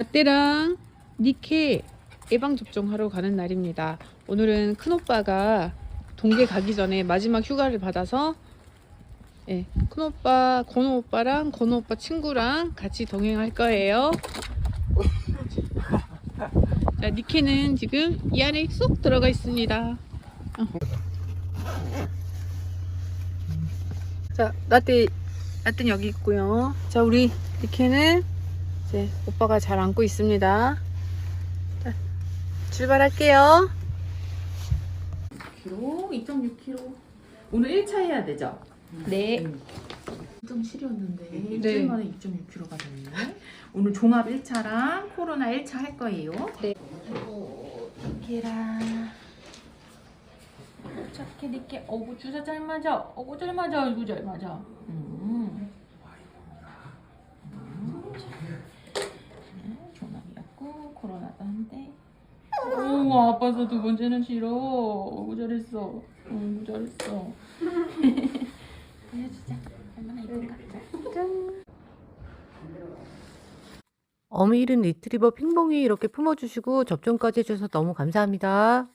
라떼랑 니케 예방접종하러 가는 날입니다. 오늘은 큰오빠가 동계 가기 전에 마지막 휴가를 받아서 예, 큰오빠, 건우오빠랑 건우오빠 친구랑 같이 동행할 거예요. 자, 니케는 지금 이 안에 쏙 들어가 있습니다. 어. 자, 라떼, 라떼는 여기 있고요. 자, 우리 니케는 이제 오빠가 잘 안고 있습니다. 자, 출발할게요. 2kg, 2.6kg. 오늘 1차 해야 되죠? 네. 2.7이었는데 네. 일주일 만에 2.6kg가 됐네. 오늘 종합 1차랑 코로나 1차 할 거예요. 네. 아이고, 니케랑. 착해, 니케. 어구, 주사 잘 맞아. 어구, 잘 맞아. 이거 잘 맞아. 음. 음, 자. 네, 종합이었고, 코로나도 한대. 오, 아빠서 두 번째는 싫어. 어구, 잘했어. 어구, 잘했어. 보여주자. 얼마나 이쁜가. 어미 잃은 리트리버 핑봉이 이렇게 품어주시고 접종까지 해줘서 너무 감사합니다.